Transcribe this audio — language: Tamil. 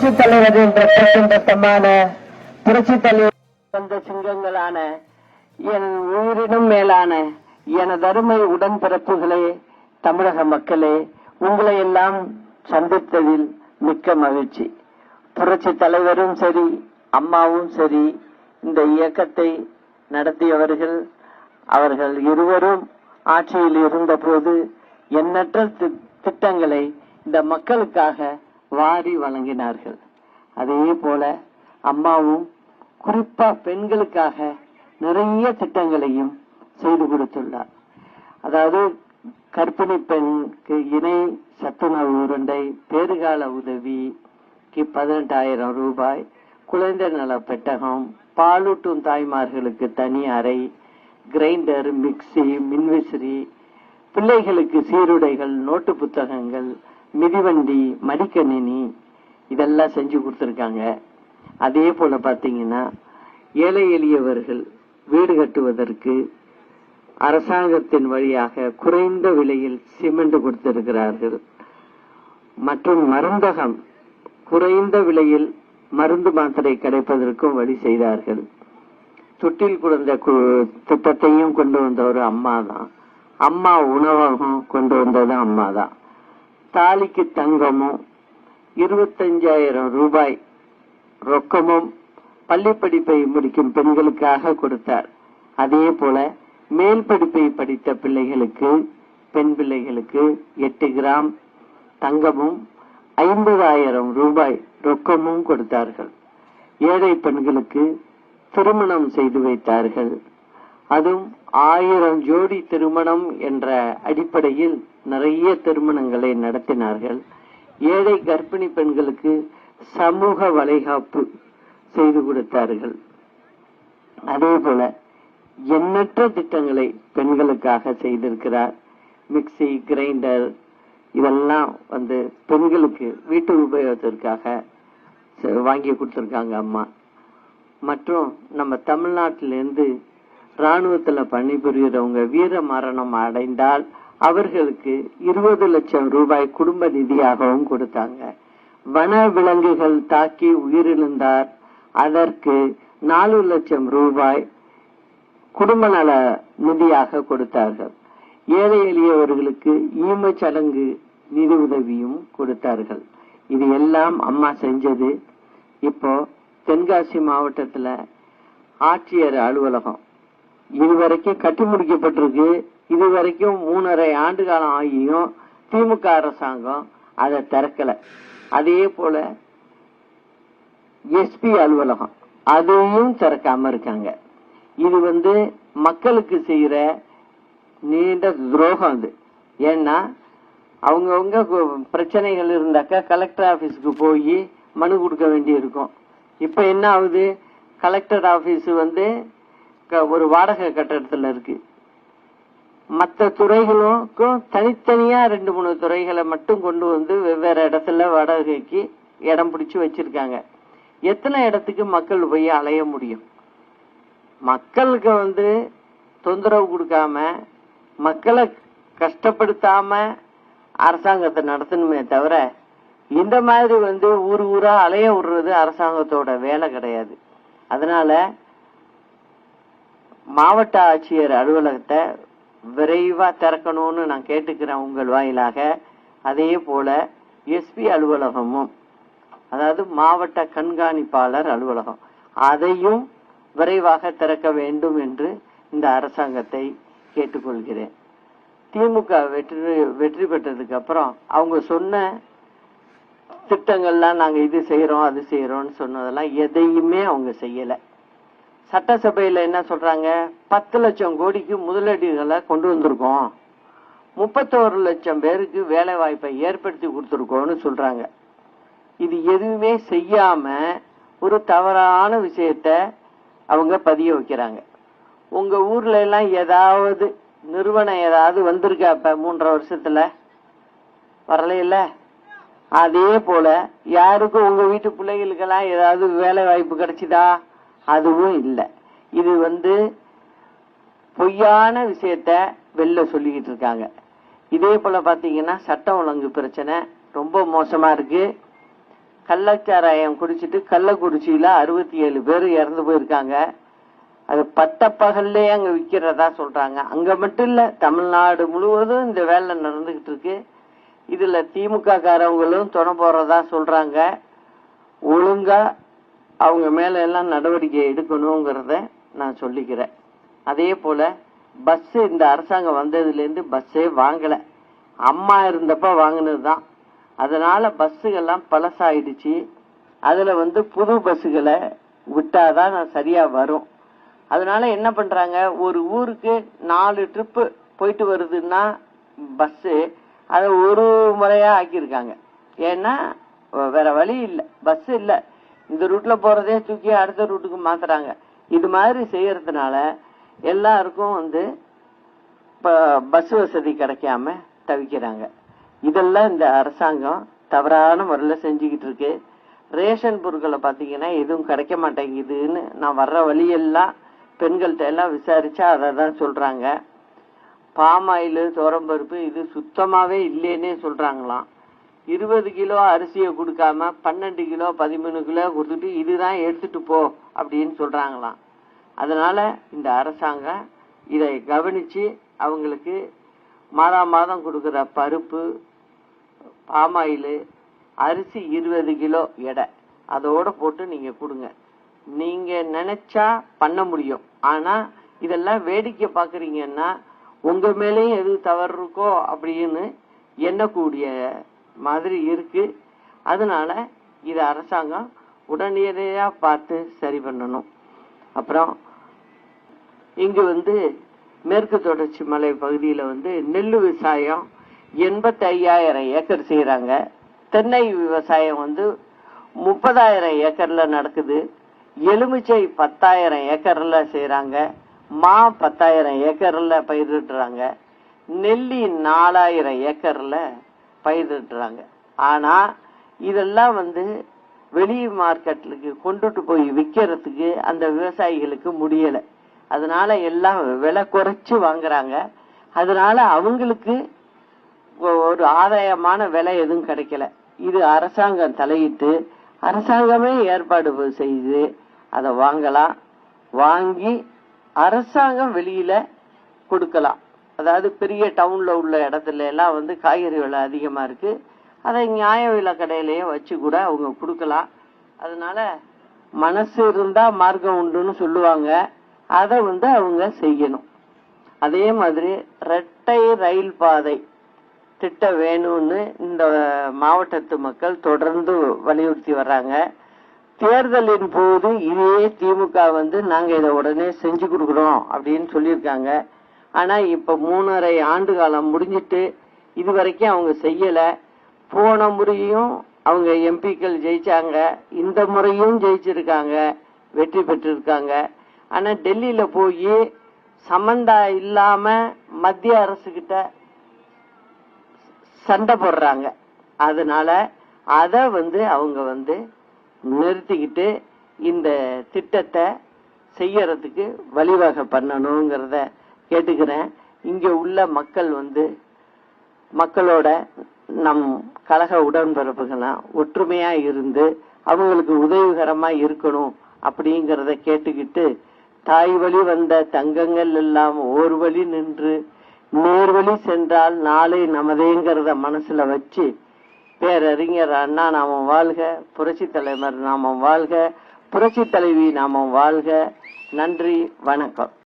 புரட்சி தலைவரின் ரத்தத்தின் ரத்தமான புரட்சி தலைவர் வந்த சிங்கங்களான என் உயிரினும் மேலான எனது அருமை உடன்பிறப்புகளே தமிழக மக்களே உங்களை எல்லாம் சந்தித்ததில் மிக்க மகிழ்ச்சி. புரட்சி தலைவரும் சரி அம்மாவும் சரி இந்த இயக்கத்தை நடத்தியவர்கள் அவர்கள் இருவரும் ஆட்சியில் இருந்தபோது எண்ணற்ற தி- திட்டங்களை இந்த மக்களுக்காக வாரி வழங்கினார்கள். அதே போல அம்மாவும் குறிப்பா பெண்களுக்காக நிறைய திட்டங்களையும் செய்து கொடுத்துள்ளார். அதாவது கற்பிணி பெண்ணுக்கு இணை சத்துணவு உருண்டை பேறுகால உதவிக்கு பதினெட்டாயிரம் ரூபாய் குழந்தை நல பெட்டகம் பாலூட்டும் தாய்மார்களுக்கு தனி அறை கிரைண்டர் மிக்ஸி மின்விசிறி பிள்ளைகளுக்கு சீருடைகள் நோட்டு புத்தகங்கள் மிதிவண்டி மடிக்கணினி இதெல்லாம் செஞ்சு கொடுத்துருக்காங்க. அதே போல் பார்த்தீங்கன்னா ஏழை எளியவர்கள் வீடு கட்டுவதற்கு அரசாங்கத்தின் வழியாக குறைந்த விலையில் சிமெண்ட் கொடுத்திருக்கிறார்கள். மற்றும் மருந்தகம் குறைந்த விலையில் மருந்து மாத்திரை கிடைப்பதற்கும் வழி செய்தார்கள். தொட்டில் குழந்தை கு- திட்டத்தையும் கொண்டு வந்த ஒரு அம்மா தான் அம்மா உணவகம் கொண்டு வந்தது அம்மா தான் தாலிக்கு தங்கமும் இருபத்தஞ்சாயிரம் ரூபாய் ரொக்கமும் பள்ளி படிப்பை முடிக்கும் பெண்களுக்காக கொடுத்தார். அதே போல மேல் படிப்பை படித்த பிள்ளைகளுக்கு பெண் பிள்ளைகளுக்கு எட்டு கிராம் தங்கமும் ஐம்பதாயிரம் ரூபாய் ரொக்கமும் கொடுத்தார்கள். ஏழை பெண்களுக்கு திருமணம் செய்து வைத்தார்கள். அதுவும் ஆயிரம் ஜோடி திருமணம் என்ற அடிப்படையில் நிறைய திருமணங்களை நடத்தினார்கள். ஏழை கர்ப்பிணி பெண்களுக்கு சமூக வளைகாப்பு செய்து கொடுத்தார்கள். அதே போல எண்ணற்ற திட்டங்களை பெண்களுக்காக செய்திருக்கிறார். மிக்சி கிரைண்டர் இதெல்லாம் வந்து பெண்களுக்கு வீட்டு உபயோகத்திற்காக வாங்கி கொடுத்துருக்காங்க அம்மா. மற்றும் நம்ம தமிழ்நாட்டிலிருந்து ராணுவத்துல பணிபுரிகிறவங்க வீர மரணம் அடைந்தால் அவர்களுக்கு இருபது லட்சம் ரூபாய் குடும்ப நிதியாகவும் கொடுத்தாங்க. வன விலங்குகள் தாக்கி உயிரிழந்தார். அதற்கு நாலு லட்சம் ரூபாய் குடும்ப நல நிதியாக கொடுத்தார்கள். ஏழை எளியவர்களுக்கு ஈமச் சடங்கு நிதி உதவியும் கொடுத்தார்கள். இது எல்லாம் அம்மா செஞ்சது. இப்போ தென்காசி மாவட்டத்துல ஆட்சியர் அலுவலகம். இதுவரைக்கும் கட்டி முடிக்கப்பட்டிருக்கு. இது வரைக்கும் மூணரை ஆண்டு காலம் ஆகியும் திமுக அரசாங்கம் அதை திறக்கல. அதே போல எஸ்பி அலுவலகம் அதையும் திறக்காம இருக்காங்க. இது வந்து மக்களுக்கு செய்யற நீண்ட துரோகம் அது. ஏன்னா அவங்கவுங்க பிரச்சனைகள் இருந்தாக்கா கலெக்டர் ஆபீஸ்க்கு போய் மனு கொடுக்க வேண்டி இருக்கும் இப்ப என்ன ஆகுது? கலெக்டர் ஆபீஸ் வந்து ஒரு வாடகை கட்டடத்துல இருக்கு. மற்ற துறைகளுக்கும் தனித்தனியா ரெண்டு மூணு துறைகளை மட்டும் கொண்டு வந்து வெவ்வேறு இடத்துல வாடகைக்கு இடம் பிடிச்சு வச்சிருக்காங்க. எத்தனை இடத்துக்கு மக்கள் போய் அலைய முடியும்? மக்களுக்கு வந்து தொந்தரவு கொடுக்காம மக்களை கஷ்டப்படுத்தாம அரசாங்கத்தை நடத்தணுமே தவிர இந்த மாதிரி வந்து ஊர் ஊரா அலைய விடுறது அரசாங்கத்தோட வேலை கிடையாது. அதனால மாவட்ட ஆட்சியர் அலுவலகத்தை விரைவாக திறக்கணும்னு நான் கேட்டுக்கிறேன் உங்கள் வாயிலாக. அதே போல எஸ்பி அலுவலகமும் அதாவது மாவட்ட கண்காணிப்பாளர் அலுவலகம் அதையும் விரைவாக திறக்க வேண்டும் என்று இந்த அரசாங்கத்தை கேட்டுக்கொள்கிறேன். திமுக வெற்றி வெற்றி பெற்றதுக்கு அப்புறம் அவங்க சொன்ன திட்டங்கள்லாம் நாங்கள் இது செய்கிறோம் அது செய்கிறோம்னு சொன்னதெல்லாம் எதையுமே அவங்க செய்யலை. சட்டசபையில் என்ன சொல்றாங்க? பத்து லட்சம் கோடிக்கு முதலீடுகளை கொண்டு வந்திருக்கோம். முப்பத்தோரு லட்சம் பேருக்கு வேலை வாய்ப்பை ஏற்படுத்தி கொடுத்துருக்கோம்னு சொல்றாங்க. இது எதுவுமே செய்யாம ஒரு தவறான விஷயத்த அவங்க பதிய வைக்கிறாங்க. உங்க ஊர்ல எல்லாம் ஏதாவது நிறுவனம் ஏதாவது வந்திருக்கா இப்ப மூன்றரை வருஷத்துல? வரலையில அதே போல யாருக்கும் உங்க வீட்டு பிள்ளைகளுக்கெல்லாம் ஏதாவது வேலை வாய்ப்பு கிடைச்சிதா? அதுவும் இல்லை. இது வந்து பொய்யான விஷயத்த வெளில சொல்லிக்கிட்டு இருக்காங்க. இதே போல் பார்த்தீங்கன்னா சட்டம் ஒழுங்கு பிரச்சனை ரொம்ப மோசமாக இருக்குது கள்ளச்சாராயம் குடிச்சிட்டு கள்ளக்குறிச்சியில் அறுபத்தி ஏழு பேர் இறந்து போயிருக்காங்க. அது பட்ட அங்கே விற்கிறதா சொல்கிறாங்க அங்கே மட்டும் இல்லை தமிழ்நாடு முழுவதும் இந்த வேலை நடந்துக்கிட்டு இருக்கு. இதில் திமுக காரவங்களும் துணை போடுறதா சொல்கிறாங்க ஒழுங்காக அவங்க மேல எல்லாம் நடவடிக்கை எடுக்கணுங்கிறத நான் சொல்லிக்கிறேன். அதே போல பஸ் இந்த அரசாங்கம் வந்ததுலேருந்து பஸ்ஸே வாங்கலை. அம்மா இருந்தப்ப வாங்கினது தான் அதனால பஸ்ஸுகள்லாம் பழசாயிடுச்சு. அதில் வந்து புது பஸ்ஸுகளை விட்டாதான் சரியாக வரும். அதனால என்ன பண்ணுறாங்க ஒரு ஊருக்கு நாலு ட்ரிப்பு போயிட்டு வருதுன்னா பஸ்ஸு அதை ஒரு முறையாக ஆக்கியிருக்காங்க. ஏன்னா வேற வழி இல்லை. பஸ் இல்லை. இந்த ரூட்ல போறதே தூக்கி அடுத்த ரூட்டுக்கு மாத்துறாங்க. இது மாதிரி செய்யறதுனால எல்லாருக்கும் வந்து பஸ் வசதி கிடைக்காம தவிக்கிறாங்க. இதெல்லாம் இந்த அரசாங்கம் தவறான முறையில் செஞ்சுக்கிட்டு இருக்கு. ரேஷன் பொருட்களை பார்த்தீங்கன்னா எதுவும் கிடைக்க மாட்டேங்குதுன்னு நான் வர்ற வழியெல்லாம் பெண்கள்கிட்ட எல்லாம் விசாரிச்சா அதை தான் சொல்றாங்க பாமாயில் சோரம்பருப்பு இது சுத்தமாவே இல்லைன்னே சொல்றாங்களாம். இருபது கிலோ அரிசியை கொடுக்காம பன்னெண்டு கிலோ பதிமூணு கிலோ கொடுத்துட்டு இதுதான் எடுத்துட்டு போ அப்படின்னு சொல்றாங்களாம். அதனால இந்த அரசாங்கம் இதை கவனிச்சு அவங்களுக்கு மாதம் மாதம் கொடுக்குற பருப்பு பாமாயில் அரிசி இருபது கிலோ எடை. அதோட போட்டு நீங்க கொடுங்க. நீங்க நினைச்சா பண்ண முடியும். ஆனா இதெல்லாம் வேடிக்கை பாக்குறீங்கன்னா உங்க மேலேயும் எது தவறு இருக்கோ அப்படின்னு எண்ணக்கூடிய மாதிரி இருக்கு. அதனால இது அரசாங்கம் உடனடியாக பார்த்து சரி பண்ணணும். அப்புறம் இங்கு வந்து மேற்கு தொடர்ச்சி மலை பகுதியில் வந்து நெல் விவசாயம் எண்பத்தி ஐயாயிரம் ஏக்கர் செய்கிறாங்க தென்னை விவசாயம் வந்து முப்பதாயிரம் ஏக்கர்ல நடக்குது. எலுமிச்சை பத்தாயிரம் ஏக்கர்ல செய்கிறாங்க மா பத்தாயிரம் ஏக்கர்ல பயிரிடுறாங்க. நெல்லி நாலாயிரம் ஏக்கர்ல பயிரிடுறாங்க ஆனா இதெல்லாம் வந்து வெளி மார்க்கெட்டுக்கு கொண்டுட்டு போய் விற்கிறதுக்கு அந்த விவசாயிகளுக்கு முடியல. அதனால எல்லாம் விலை குறைச்சு வாங்குறாங்க. அதனால அவங்களுக்கு ஒரு ஆதாயமான விலை எதுவும் கிடைக்கல. இது அரசாங்கம் தலையிட்டு அரசாங்கமே ஏற்பாடு செய்து அதை வாங்கலாம். வாங்கி அரசாங்கம் வெளியில கொடுக்கலாம். அதாவது பெரிய டவுனில் உள்ள இடத்துல எல்லாம் வந்து காய்கறி விலை அதிகமாக இருக்குது அதை நியாய விலை கடையிலேயே வச்சு கூட அவங்க கொடுக்கலாம். அதனால மனசு இருந்தால் மார்க்கம் உண்டுன்னு சொல்லுவாங்க. அதை வந்து அவங்க செய்யணும். அதே மாதிரி ரெட்டை ரயில் பாதை திட்டம் வேணும்னு இந்த மாவட்டத்து மக்கள் தொடர்ந்து வலியுறுத்தி வர்றாங்க. தேர்தலின் போது இதே திமுக வந்து நாங்கள் இதை உடனே செஞ்சு கொடுக்குறோம் அப்படின்னு சொல்லியிருக்காங்க. ஆனா இப்ப மூணரை ஆண்டு காலம் முடிஞ்சிட்டு இது வரைக்கும் அவங்க செய்யல. போன முறையும் அவங்க எம்பிக்கள் ஜெயிச்சாங்க. இந்த முறையும் ஜெயிச்சிருக்காங்க. வெற்றி பெற்றிருக்காங்க. ஆனா டெல்லியில போய் சம்பந்தா இல்லாம மத்திய அரசு கிட்ட சண்டை போடுறாங்க. அதனால அத வந்து அவங்க வந்து நிறுத்திக்கிட்டு இந்த திட்டத்தை செய்யறதுக்கு வழிவகை பண்ணணுங்கிறத கேட்டுக்கிறேன். இங்க உள்ள மக்கள் வந்து மக்களோட நம் கழக உடன்பிறப்புகளாம் ஒற்றுமையா இருந்து அவங்களுக்கு உதவிகரமா இருக்கணும் அப்படிங்கறத கேட்டுக்கிட்டு தாய் வழி வந்த தங்கங்கள் எல்லாம் ஓர் வழி நின்று நேர்வழி சென்றால் நாளை நமதேங்கிறத மனசுல வச்சு பேரறிஞர் அண்ணா நாம வாழ்க புரட்சி தலைவர் நாம வாழ்க புரட்சி தலைவி நாம வாழ்க. நன்றி வணக்கம்.